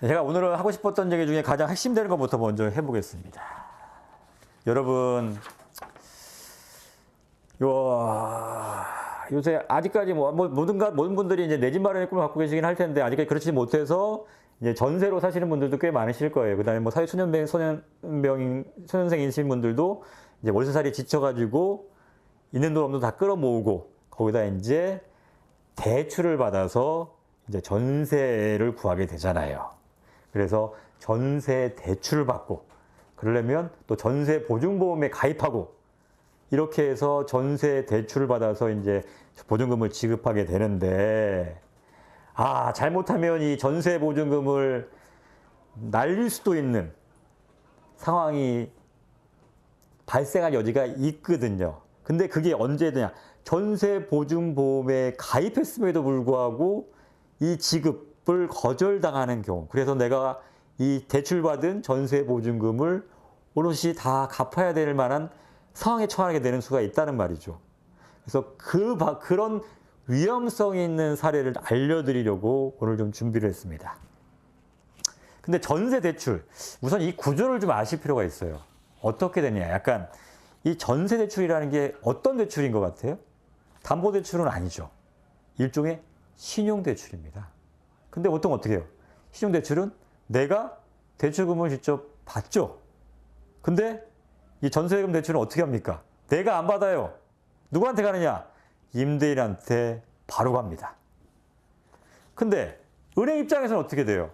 제가 오늘은 하고 싶었던 얘기 중에 가장 핵심되는 것부터 먼저 해보겠습니다. 여러분, 요, 요새 아직까지 뭐, 뭐 모든, 가, 모든 분들이 이제 내 집 마련의 꿈을 갖고 계시긴 할 텐데 아직까지 그렇지 못해서 이제 전세로 사시는 분들도 꽤 많으실 거예요. 그 다음에 뭐 사회 초년병, 소년병, 소년생이신 분들도 이제 월세살이 지쳐가지고 있는 돈 없는 돈다 끌어 모으고 거기다 이제 대출을 받아서 이제 전세를 구하게 되잖아요. 그래서 전세 대출을 받고 그러려면 또 전세 보증보험에 가입하고 이렇게 해서 전세 대출을 받아서 이제 보증금을 지급하게 되는데 아 잘못하면 이 전세 보증금을 날릴 수도 있는 상황이 발생할 여지가 있거든요. 근데 그게 언제 되냐? 전세 보증보험에 가입했음에도 불구하고 이 지급 을 거절당하는 경우. 그래서 내가 이 대출받은 전세 보증금을 오롯이 다 갚아야 될 만한 상황에 처하게 되는 수가 있다는 말이죠. 그래서 그 그런 위험성이 있는 사례를 알려드리려고 오늘 좀 준비를 했습니다. 근데 전세 대출 우선 이 구조를 좀 아실 필요가 있어요. 어떻게 되냐? 약간 이 전세 대출이라는 게 어떤 대출인 것 같아요? 담보 대출은 아니죠. 일종의 신용 대출입니다. 근데 보통 어떻게 해요? 신용 대출은 내가 대출금을 직접 받죠. 근데 이 전세금 대출은 어떻게 합니까? 내가 안 받아요. 누구한테 가느냐? 임대인한테 바로 갑니다. 근데 은행 입장에서는 어떻게 돼요?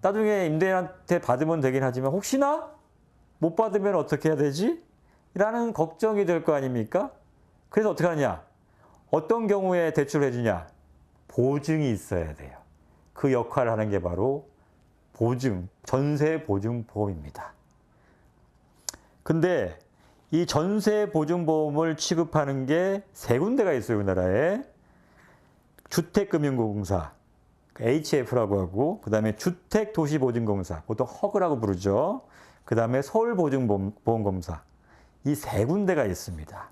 나중에 임대인한테 받으면 되긴 하지만 혹시나 못 받으면 어떻게 해야 되지? 라는 걱정이 될 거 아닙니까? 그래서 어떻게 하냐? 어떤 경우에 대출을 해주냐? 보증이 있어야 돼요. 그 역할을 하는 게 바로 보증, 전세 보증 보험입니다. 근데 이 전세 보증 보험을 취급하는 게 세 군데가 있어요, 우리나라에. 주택금융공사, HF라고 하고, 그 다음에 주택도시보증공사, 보통 허그라고 부르죠. 그 다음에 서울보증보험공사. 이 세 군데가 있습니다.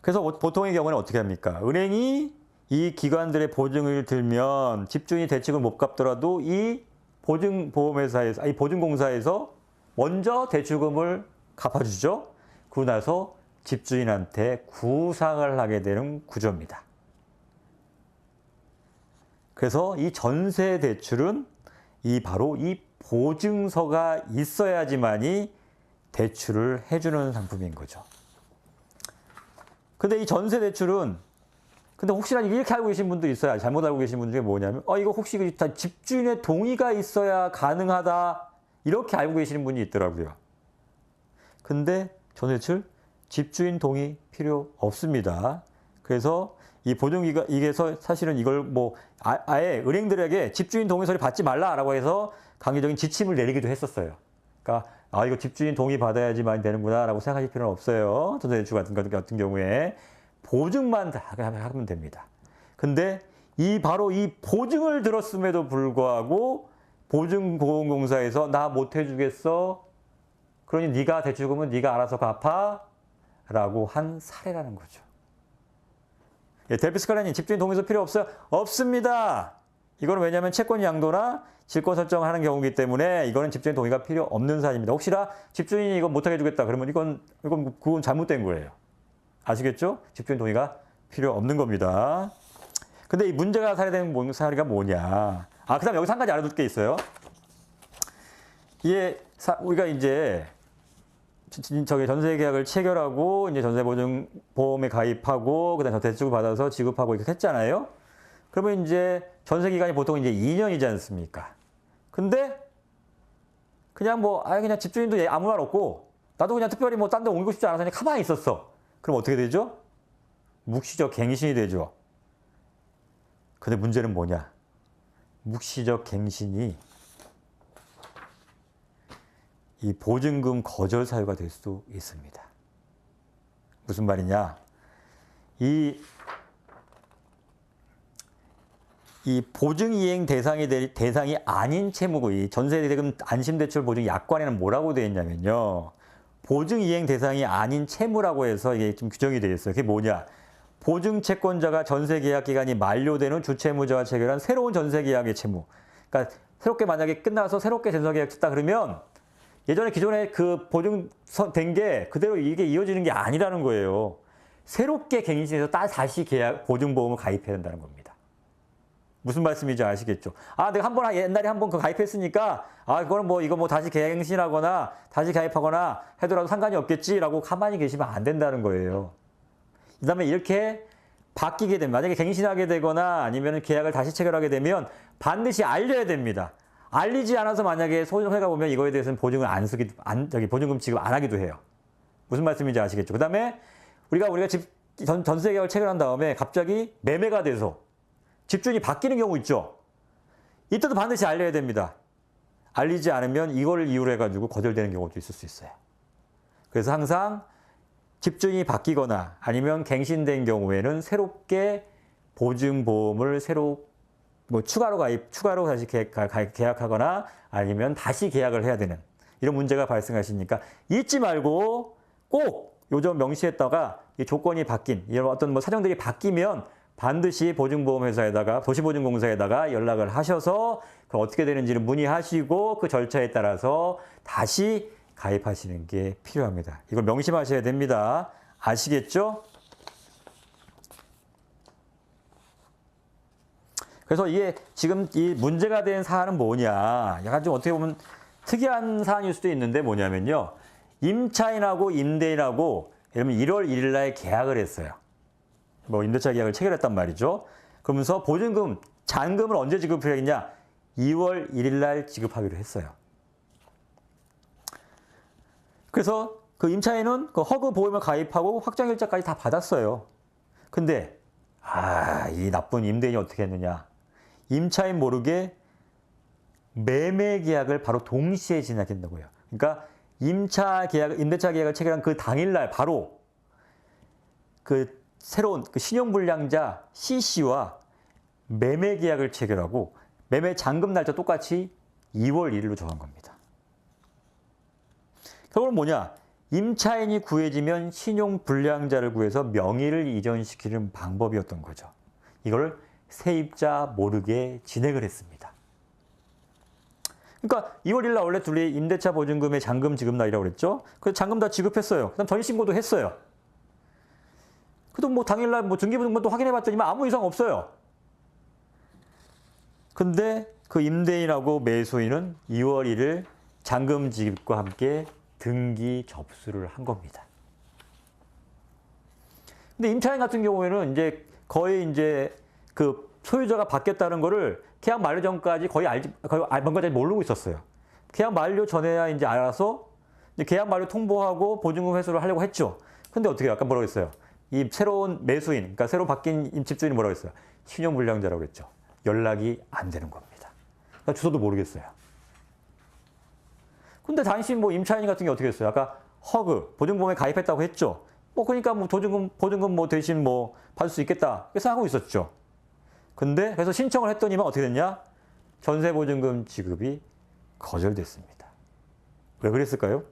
그래서 보통의 경우는 어떻게 합니까? 은행이 이 기관들의 보증을 들면 집주인이 대책을 못 갚더라도 이 보증보험회사에서, 아니 보증공사에서 먼저 대출금을 갚아주죠. 그러고 나서 집주인한테 구상을 하게 되는 구조입니다. 그래서 이 전세 대출은 이 바로 이 보증서가 있어야지만이 대출을 해주는 상품인 거죠. 근데 이 전세 대출은 근데 혹시나 이렇게 알고 계신 분도 있어요. 잘못 알고 계신 분 중에 뭐냐면 어 이거 혹시 다 집주인의 동의가 있어야 가능하다 이렇게 알고 계시는 분이 있더라고요. 근데 전세출 집주인 동의 필요 없습니다. 그래서 이 보증기가 이게서 사실은 이걸 뭐 아, 예 은행들에게 집주인 동의서를 받지 말라라고 해서 강제적인 지침을 내리기도 했었어요. 그러니까 아 이거 집주인 동의 받아야지만 되는구나라고 생각하실 필요는 없어요. 전세대출 같은 것 같은 경우에 보증만 하면 됩니다. 근데 이 바로 이 보증을 들었음에도 불구하고 보증보험공사에서 나 못 해주겠어. 그러니 네가 대출금은 네가 알아서 갚아 라고 한 사례라는 거죠. 예, 델피스칼라님 집주인 동의서 필요 없어요? 없습니다. 이거는 왜냐하면 채권 양도나 질권 설정하는 경우이기 때문에 이거는 집주인 동의가 필요 없는 사안입니다. 혹시나 집주인이 이거 못하게 해주겠다 그러면 이건 이건 그건 잘못된 거예요. 아시겠죠? 집주인 동의가 필요 없는 겁니다. 근데 이 문제가 사례된 사례가 뭐냐? 아, 그 다음에 여기서 한 가지 알아둘 게 있어요. 이게 사, 우리가 이제 저기 전세 계약을 체결하고 이제 전세 보증 보험에 가입하고 그다음에 대출을 받아서 지급하고 이렇게 했잖아요. 그러면 이제 전세 기간이 보통 이제 2년이지 않습니까? 근데 그냥 뭐 아예 그냥 집주인도 아무 말 없고 나도 그냥 특별히 뭐 딴 데 옮기고 싶지 않아서 그냥 가만히 있었어. 그럼 어떻게 되죠? 묵시적 갱신이 되죠. 근데 문제는 뭐냐? 묵시적 갱신이 이 보증금 거절 사유가 될 수도 있습니다. 무슨 말이냐? 이, 이 보증 이행 대상이 될 대상이 아닌 채무고 이 전세대금 안심대출 보증 약관에는 뭐라고 되어 있냐면요. 보증 이행 대상이 아닌 채무라고 해서 이게 좀 규정이 되어 있어요. 그게 뭐냐? 보증 채권자가 전세 계약 기간이 만료되는 주채무자와 체결한 새로운 전세 계약의 채무. 그러니까 새롭게 만약에 끝나서 새롭게 전세 계약 했다 그러면 예전에 기존에 그 보증된 게 그대로 이게 이어지는 게 아니라는 거예요. 새롭게 갱신해서 따- 다시 계약 보증보험을 가입해야 된다는 겁니다. 무슨 말씀인지 아시겠죠? 아, 내가 한 번 옛날에 한 번 그 가입했으니까 아, 그거는 뭐 이거 뭐 다시 갱신하거나 다시 가입하거나 해더라도 상관이 없겠지라고 가만히 계시면 안 된다는 거예요. 그다음에 이렇게 바뀌게 되면 만약에 갱신하게 되거나 아니면 계약을 다시 체결하게 되면 반드시 알려야 됩니다. 알리지 않아서 만약에 소송회가 보면 이거에 대해서는 보증을 안 쓰기 안 저기 보증금 지급 안 하기도 해요. 무슨 말씀인지 아시겠죠? 그다음에 우리가 우리가 집 전, 전세 계약을 체결한 다음에 갑자기 매매가 돼서 집주인이 바뀌는 경우 있죠. 이때도 반드시 알려야 됩니다. 알리지 않으면 이걸 이유로 해가지고 거절되는 경우도 있을 수 있어요. 그래서 항상 집주인이 바뀌거나 아니면 갱신된 경우에는 새롭게 보증보험을 새로 뭐 추가로 가입, 추가로 다시 계약하거나 아니면 다시 계약을 해야 되는 이런 문제가 발생하시니까 잊지 말고 꼭 요점 명시했다가 이 조건이 바뀐 이런 어떤 뭐 사정들이 바뀌면 반드시 보증보험회사에다가 도시보증공사에다가 연락을 하셔서 그 어떻게 되는지를 문의하시고 그 절차에 따라서 다시 가입하시는 게 필요합니다. 이걸 명심하셔야 됩니다. 아시겠죠? 그래서 이게 지금 이 문제가 된 사안은 뭐냐. 약간 좀 어떻게 보면 특이한 사안일 수도 있는데 뭐냐면요. 임차인하고 임대인하고 예를 들면 1월 1일 날 계약을 했어요. 뭐 임대차 계약을 체결했단 말이죠. 그러면서 보증금, 잔금을 언제 지급해야겠냐? 2월 1일 날 지급하기로 했어요. 그래서 그 임차인은 그 허그 보험을 가입하고 확정일자까지 다 받았어요. 근데 아, 이 나쁜 임대인이 어떻게 했느냐? 임차인 모르게 매매 계약을 바로 동시에 진행한다고요. 그러니까 임차 계약, 임대차 계약을 체결한 그 당일날 바로 그 새로운 그 신용불량자 CC와 매매 계약을 체결하고 매매 잔금 날짜 똑같이 2월 1일로 정한 겁니다. 결국은 뭐냐? 임차인이 구해지면 신용불량자를 구해서 명의를 이전시키는 방법이었던 거죠. 이걸 세입자 모르게 진행을 했습니다. 그러니까 2월 1일 날 원래 둘이 임대차 보증금의 잔금 지급 날이라고 그랬죠. 그래서 잔금 다 지급했어요. 그다음 전입신고도 했어요. 그래도 뭐 당일날 뭐 등기부등본도 확인해 봤더니만 아무 이상 없어요. 근데 그 임대인하고 매수인은 2월 1일 잔금 지급과 함께 등기 접수를 한 겁니다. 근데 임차인 같은 경우에는 이제 거의 이제 그 소유자가 바뀌었다는 거를 계약 만료 전까지 거의 알지 거의 알- 뭔가 잘 모르고 있었어요. 계약 만료 전에야 이제 알아서 이제 계약 만료 통보하고 보증금 회수를 하려고 했죠. 근데 어떻게? 아까 뭐라고 했어요? 이 새로운 매수인, 그러니까 새로 바뀐 임- 집주인이 뭐라고 했어요? 신용불량자라고 했죠. 연락이 안 되는 겁니다. 그러니까 주소도 모르겠어요. 근데 당신 뭐 임차인 같은 게 어떻게 했어요? 아까 허그 보증보험에 가입했다고 했죠. 뭐 그러니까 뭐 보증금 보증금 뭐 대신 뭐 받을 수 있겠다. 그래서 하고 있었죠. 근데 그래서 신청을 했더니만 어떻게 됐냐? 전세 보증금 지급이 거절됐습니다. 왜 그랬을까요?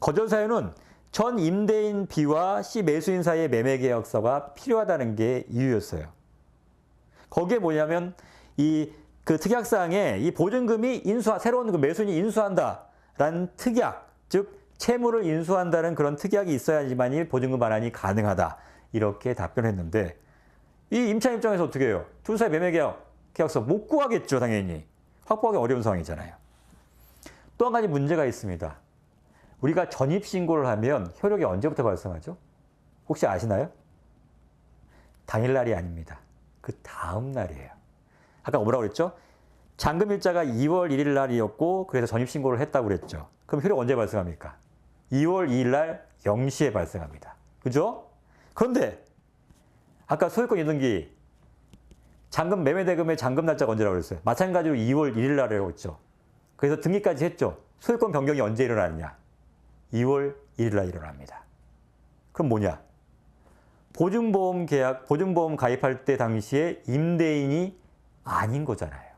거절 사유는 전 임대인 B와 C 매수인 사이의 매매 계약서가 필요하다는 게 이유였어요. 거기에 뭐냐면 이 그 특약사항에 이 보증금이 인수 새로운 그 매수인이 인수한다라는 특약, 즉 채무를 인수한다는 그런 특약이 있어야지만이 보증금 반환이 가능하다 이렇게 답변했는데 이 임차 입장에서 어떻게 해요? 둘 사이 매매 계약 계약서 못 구하겠죠 당연히 확보하기 어려운 상황이잖아요. 또 한 가지 문제가 있습니다. 우리가 전입 신고를 하면 효력이 언제부터 발생하죠? 혹시 아시나요? 당일 날이 아닙니다. 그 다음 날이에요. 아까 뭐라고 그랬죠? 잔금 일자가 2월 1일 날이었고 그래서 전입 신고를 했다고 그랬죠. 그럼 효력 언제 발생합니까? 2월 2일 날 0시에 발생합니다. 그죠? 그런데 아까 소유권 이등기 잔금 매매 대금의 잔금 날짜가 언제라고 그랬어요? 마찬가지로 2월 1일 날이라고 했죠. 그래서 등기까지 했죠. 소유권 변경이 언제 일어나느냐? 2월 1일 날 일어납니다. 그럼 뭐냐? 보증보험 계약, 보증보험 가입할 때 당시에 임대인이 아닌 거잖아요.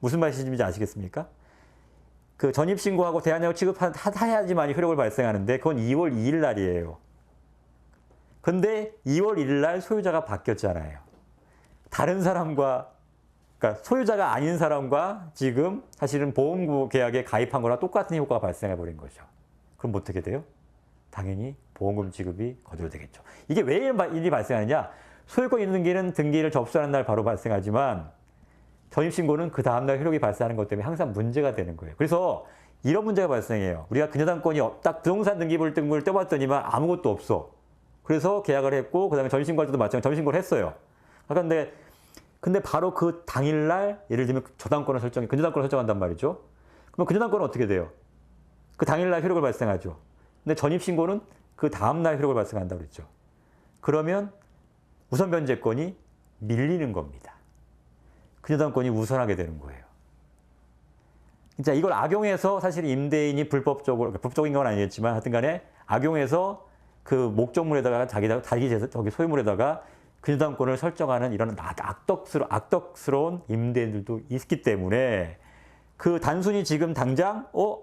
무슨 말씀인지 아시겠습니까? 그 전입신고하고 대한민국 취급해야지만 효력을 발생하는데 그건 2월 2일 날이에요. 근데 2월 1일 날 소유자가 바뀌었잖아요. 다른 사람과 그러니까 소유자가 아닌 사람과 지금 사실은 보험 계약에 가입한 거랑 똑같은 효과가 발생해 버린 거죠. 그럼 어떻게 돼요? 당연히 보험금 지급이 거절되겠죠. 이게 왜 일이 발생하느냐? 소유권 있는 길은 등기를 접수하는 날 바로 발생하지만 전입신고는 그 다음날 효력이 발생하는 것 때문에 항상 문제가 되는 거예요. 그래서 이런 문제가 발생해요. 우리가 근저당권이 딱 부동산 등기부를 등본을 떼봤더니만 아무것도 없어. 그래서 계약을 했고 그다음에 전신고할 때도 마찬가지로 전신고를 했어요. 그런데 근데 바로 그 당일날 예를 들면 저당권을 설정해 근저당권을 설정한단 말이죠. 그럼 근저당권은 어떻게 돼요? 그 당일날 효력을 발생하죠. 근데 전입신고는 그 다음날 효력을 발생한다고 그랬죠. 그러면 우선 변제권이 밀리는 겁니다. 근저당권이 우선하게 되는 거예요. 진짜 이걸 악용해서 사실 임대인이 불법적으로 그러니까 불법적인 건 아니겠지만 하여튼 간에 악용해서 그 목적물에다가 자기 자기 저기 소유물에다가 근저당권을 설정하는 이런 악덕스러 악덕스러운 임대인들도 있기 때문에 그 단순히 지금 당장 어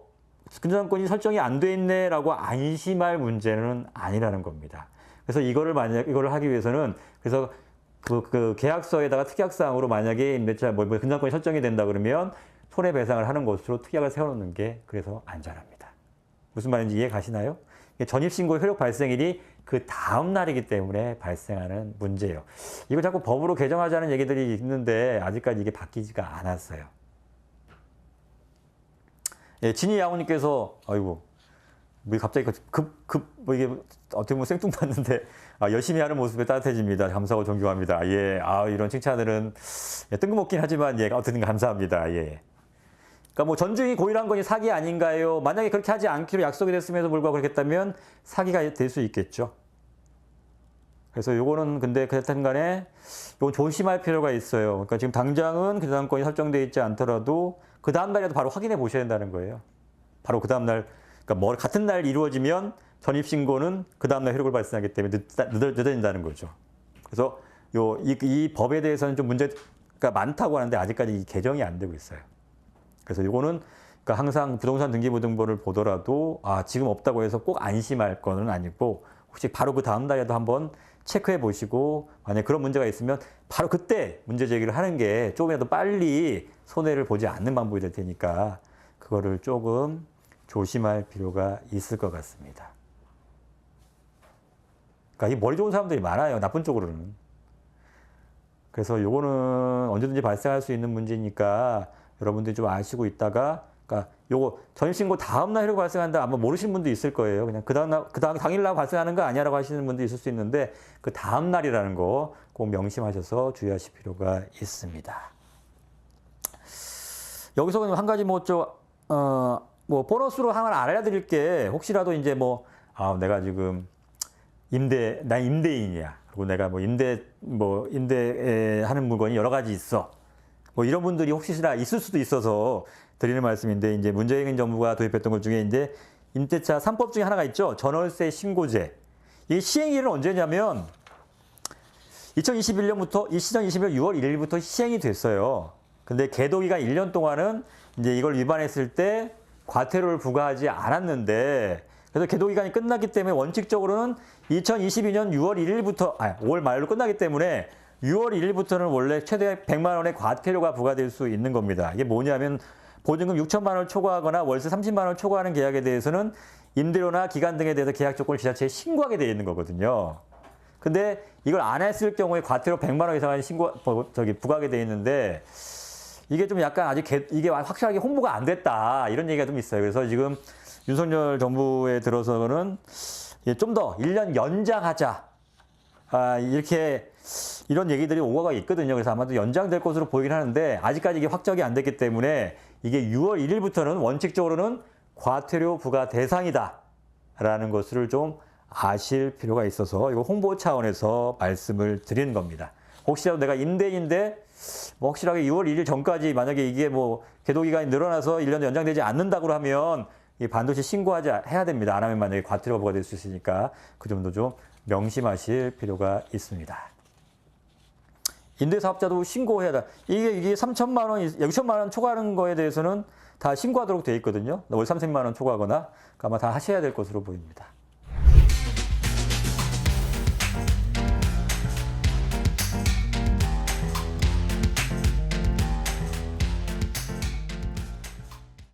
근저당권이 설정이 안 돼 있네라고 안심할 문제는 아니라는 겁니다. 그래서 이거를 만약 이거를 하기 위해서는 그래서 그, 그 계약서에다가 특약사항으로 만약에 임대차 뭐, 뭐 근저당권이 설정이 된다 그러면 손해배상을 하는 것으로 특약을 세워놓는 게 그래서 안전합니다. 무슨 말인지 이해 가시나요? 전입신고 효력 발생일이 그 다음 날이기 때문에 발생하는 문제예요. 이거 자꾸 법으로 개정하자는 얘기들이 있는데 아직까지 이게 바뀌지가 않았어요. 예, 진희 양호님께서 아이고 뭐 갑자기 급급뭐 이게 어떻게 보면 생뚱맞는데 아, 열심히 하는 모습에 따뜻해집니다. 감사하고 존경합니다. 예, 아 이런 칭찬들은 예, 뜬금없긴 하지만 예, 어쨌든 감사합니다. 예. 그러니까 뭐 전주인이 고의한 건이 사기 아닌가요? 만약에 그렇게 하지 않기로 약속이 됐음에도 불구하고 그렇겠다면 사기가 될 수 있겠죠. 그래서 요거는 근데 그렇든 간에 요건 조심할 필요가 있어요. 그러니까 지금 당장은 그 다음권이 설정되어 있지 않더라도 그 다음 날이라도 바로 확인해 보셔야 된다는 거예요. 바로 그 다음 날, 그러니까 뭐 같은 날 이루어지면 전입 신고는 그 다음 날 효력을 발생하기 때문에 늦어진다는 거죠. 그래서 요, 이, 이 법에 대해서는 좀 문제가 많다고 하는데 아직까지 개정이 안 되고 있어요. 그래서 이거는 그러니까 항상 부동산 등기부등본을 보더라도 아 지금 없다고 해서 꼭 안심할 거는 아니고 혹시 바로 그 다음 날에도 한번 체크해 보시고 만약 그런 문제가 있으면 바로 그때 문제 제기를 하는 게 조금이라도 빨리 손해를 보지 않는 방법이 될 테니까 그거를 조금 조심할 필요가 있을 것 같습니다. 그러니까 이 머리 좋은 사람들이 많아요. 나쁜 쪽으로는. 그래서 요거는 언제든지 발생할 수 있는 문제니까 여러분들이 좀 아시고 있다가 그러니까 요거 전입신고 다음날 효력 발생한다 아마 모르시는 분도 있을 거예요. 그냥 그 다음 날 그 다음 당일 날 발생하는 거 아니야라고 하시는 분도 있을 수 있는데 그 다음 날이라는 거 꼭 명심하셔서 주의하실 필요가 있습니다. 여기서 한 가지 뭐좀 어, 뭐 보너스로 하나 알려드릴 게 혹시라도 이제 뭐 아, 내가 지금 임대 난 임대인이야. 그리고 내가 뭐 임대 뭐 임대 하는 물건이 여러 가지 있어. 뭐 이런 분들이 혹시나 있을 수도 있어서 드리는 말씀인데 이제 문재인 정부가 도입했던 것 중에 이제 임대차 3법 중에 하나가 있죠. 전월세 신고제. 이 시행일은 언제냐면 2021년부터 2021년 6월 1일부터 시행이 됐어요. 근데 계도기간 1년 동안은 이제 이걸 위반했을 때 과태료를 부과하지 않았는데 그래서 계도 기간이 끝났기 때문에 원칙적으로는 2022년 6월 1일부터 아 5월 말로 끝나기 때문에 6월 1일부터는 원래 최대 100만 원의 과태료가 부과될 수 있는 겁니다. 이게 뭐냐면 보증금 6천만 원을 초과하거나 월세 30만 원을 초과하는 계약에 대해서는 임대료나 기간 등에 대해서 계약 조건을 지자체에 신고하게 되어 있는 거거든요. 근데 이걸 안 했을 경우에 과태료 100만 원 이상은 신고 저기 부과하게 되어 있는데 이게 좀 약간 아직 개, 이게 확실하게 홍보가 안 됐다 이런 얘기가 좀 있어요. 그래서 지금 윤석열 정부에 들어서는 좀 더 1년 연장하자 아, 이렇게 이런 얘기들이 오가가 있거든요. 그래서 아마도 연장될 것으로 보이긴 하는데 아직까지 이게 확정이 안 됐기 때문에 이게 6월 1일부터는 원칙적으로는 과태료 부과 대상이다. 라는 것을 좀 아실 필요가 있어서 이거 홍보 차원에서 말씀을 드리는 겁니다. 혹시라도 내가 임대인데 뭐 혹시라도 6월 1일 전까지 만약에 이게 뭐 계도 기간이 늘어나서 1년 연장되지 않는다고 하면 반드시 신고하지 해야 됩니다. 안 하면 만약에 과태료가 부과될 수 있으니까 그 점도 좀 명심하실 필요가 있습니다. 임대사업자도 신고해야 돼. 이게, 이게 3천만 원, 6천만 원 초과하는 거에 대해서는 다 신고하도록 되어 있거든요. 월 30만 원 초과하거나 아마 다 하셔야 될 것으로 보입니다.